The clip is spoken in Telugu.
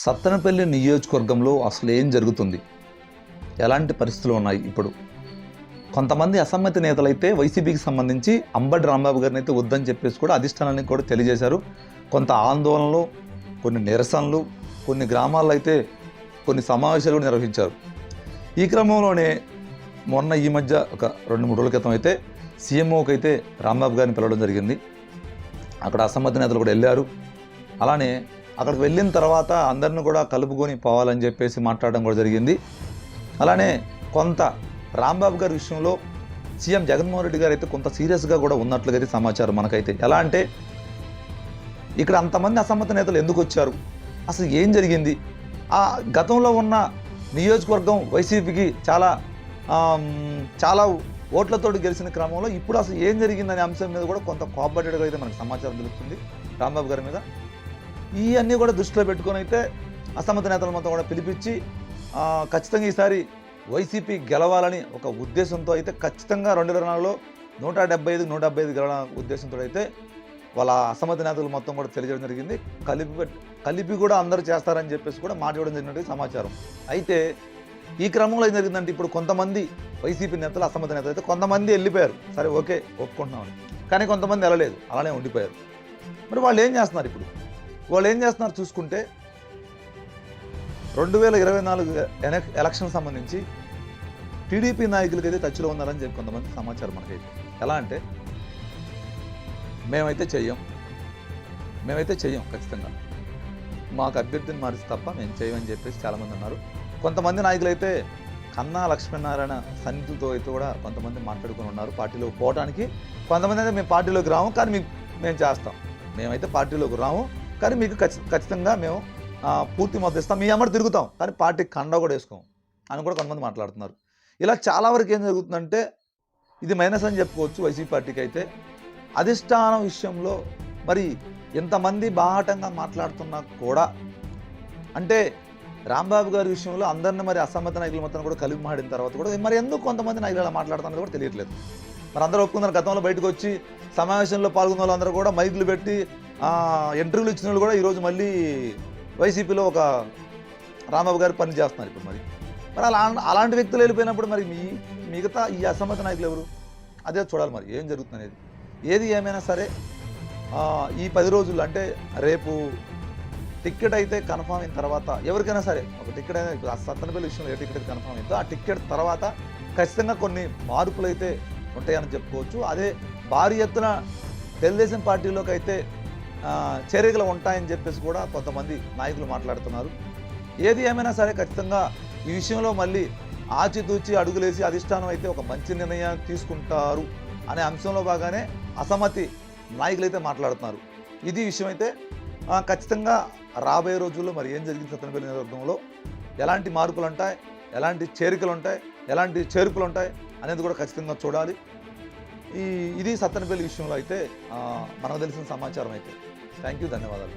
సత్తెనపల్లి నియోజకవర్గంలో అసలు ఏం జరుగుతుంది? ఎలాంటి పరిస్థితులు ఉన్నాయి ఇప్పుడు? కొంతమంది అసమ్మతి నేతలైతే వైసీపీకి సంబంధించి అంబటి రాంబాబు గారిని అయితే వద్దని చెప్పేసి కూడా అధిష్టానాన్ని కూడా తెలియజేశారు. కొంత ఆందోళనలు కొన్ని నిరసనలు కొన్ని గ్రామాల్లో అయితే కొన్ని సమావేశాలు కూడా నిర్వహించారు. ఈ క్రమంలోనే మొన్న ఈ మధ్య ఒక రెండు మూడు రోజుల క్రితం అయితే సీఎంఓకి అయితే రాంబాబు గారిని పిలవడం జరిగింది. అక్కడ అసమ్మతి నేతలు కూడా వెళ్ళారు. అలానే అక్కడికి వెళ్ళిన తర్వాత అందరిని కూడా కలుపుకొని పోవాలని చెప్పేసి మాట్లాడడం కూడా జరిగింది. అలానే కొంత రాంబాబు గారి విషయంలో సీఎం జగన్మోహన్ రెడ్డి గారు అయితే కొంత సీరియస్గా కూడా ఉన్నట్లుగా అయితే సమాచారం మనకైతే. ఎలా అంటే ఇక్కడ అంతమంది అసమ్మత నేతలు ఎందుకు వచ్చారు? అసలు ఏం జరిగింది? ఆ గతంలో ఉన్న నియోజకవర్గం వైసీపీకి చాలా చాలా ఓట్లతోటి గెలిచిన క్రమంలో ఇప్పుడు అసలు ఏం జరిగిందనే అంశం మీద కూడా కొంత కోపబడ్డగా అయితే మనకు సమాచారం తెలుస్తుంది. రాంబాబు గారి మీద. ఇవన్నీ కూడా దృష్టిలో పెట్టుకొని అయితే అసమ్మత నేతలు మొత్తం కూడా పిలిపించి ఖచ్చితంగా ఈసారి వైసీపీ గెలవాలని ఒక ఉద్దేశంతో అయితే ఖచ్చితంగా రెండు వేల నాలుగులో నూట డెబ్బై ఐదు నూట డెబ్బై ఐదు గెలవడం ఉద్దేశంతో అయితే వాళ్ళ అసమ్మత నేతలు మొత్తం కూడా తెలియజేయడం జరిగింది. కలిపి కలిపి కూడా అందరూ చేస్తారని చెప్పేసి కూడా మాట ఇవ్వడం జరిగినట్టు సమాచారం. అయితే ఈ క్రమంలో ఏం జరిగిందంటే ఇప్పుడు కొంతమంది వైసీపీ నేతలు అసమ్మత నేతలు అయితే కొంతమంది వెళ్ళిపోయారు. సరే ఓకే ఒప్పుకుంటున్నామని. కానీ కొంతమంది వెళ్ళలేదు. అలానే ఉండిపోయారు. మరి వాళ్ళు ఏం చేస్తున్నారు ఇప్పుడు? వాళ్ళు ఏం చేస్తున్నారు చూసుకుంటే రెండు వేల ఇరవై నాలుగు ఎలక్షన్ సంబంధించి టీడీపీ నాయకులకి అయితే టచ్లో ఉన్నారని చెప్పి కొంతమంది సమాచారం మనకైతే. ఎలా అంటే మేమైతే చెయ్యం. మేమైతే చెయ్యం ఖచ్చితంగా. మాకు అభ్యర్థిని మారిస్తే తప్ప మేము చేయమని చెప్పేసి చాలామంది ఉన్నారు. కొంతమంది నాయకులు అయితే కన్నా లక్ష్మీనారాయణ సన్నిధితో అయితే కూడా కొంతమంది మాట్లాడుకుని ఉన్నారు పార్టీలోకి పోవడానికి కొంతమంది అయితే మేము పార్టీలోకి రాము కానీ మేము చేస్తాం. మేమైతే పార్టీలోకి రాము. కానీ మీకు ఖచ్చితంగా మేము పూర్తి మద్దతు ఇస్తాం. మీ అమ్మడి తిరుగుతాం. కానీ పార్టీ కండ కూడా వేసుకోం అని కూడా కొంతమంది మాట్లాడుతున్నారు. ఇలా చాలా వరకు ఏం జరుగుతుందంటే ఇది మైనస్ అని చెప్పుకోవచ్చు వైసీపీ పార్టీకి అయితే. అధిష్టానం విషయంలో మరి ఎంతమంది బాహాటంగా మాట్లాడుతున్నా కూడా అంటే రాంబాబు గారి విషయంలో అందరిని మరి అసమ్మత నాయకులు మొత్తం కూడా కలిపి మాడిన తర్వాత కూడా మరి ఎందుకు కొంతమంది నాయకులు అలా మాట్లాడుతున్నారు కూడా తెలియట్లేదు. మరి అందరూ ఒప్పుకున్నారు. గతంలో బయటకు వచ్చి సమావేశంలో పాల్గొన్న వాళ్ళందరూ కూడా మైకులు పెట్టి ఇంటర్వ్యూలు ఇచ్చిన వాళ్ళు కూడా ఈరోజు మళ్ళీ వైసీపీలో ఒక రాంబాబు గారు పని చేస్తున్నారు ఇప్పుడు మరి. మరి అలా అలాంటి వ్యక్తులు వెళ్ళిపోయినప్పుడు మరి మీ మిగతా ఈ అసమ్మత నాయకులు ఎవరు? అదే చూడాలి మరి ఏం జరుగుతుంది అనేది ఏది ఏమైనా సరే ఈ పది రోజుల్లో అంటే రేపు టికెట్ అయితే కన్ఫామ్ అయిన తర్వాత ఎవరికైనా సరే ఒక టికెట్ అయినా ఇప్పుడు ఆ సత్తనపల్లి విషయంలో ఏ టికెట్ కన్ఫామ్ అయిందో ఆ టికెట్ తర్వాత ఖచ్చితంగా కొన్ని మార్పులు అయితే ఉంటాయని చెప్పుకోవచ్చు. అదే భారీ ఎత్తున తెలుగుదేశం పార్టీలోకి అయితే చేరికలు ఉంటాయని చెప్పేసి కూడా కొంతమంది నాయకులు మాట్లాడుతున్నారు. ఏది ఏమైనా సరే ఖచ్చితంగా ఈ విషయంలో మళ్ళీ ఆచితూచి అడుగులేసి అధిష్టానం అయితే ఒక మంచి నిర్ణయం తీసుకుంటారు అనే అంశంలో బాగానే అసమ్మతి నాయకులు అయితే మాట్లాడుతున్నారు. ఇది విషయం అయితే ఖచ్చితంగా రాబోయే రోజుల్లో మరి ఏం జరిగింది సత్తనపల్లి నియోజకవర్గంలో? ఎలాంటి మార్పులు ఉంటాయి ఎలాంటి చేరికలు ఉంటాయి ఎలాంటి చేరుకులు ఉంటాయి అనేది కూడా ఖచ్చితంగా చూడాలి. ఈ ఇది సత్తనపల్లి విషయంలో అయితే మనకు తెలిసిన సమాచారం అయితే. థ్యాంక్ యూ ధన్యవాదాలు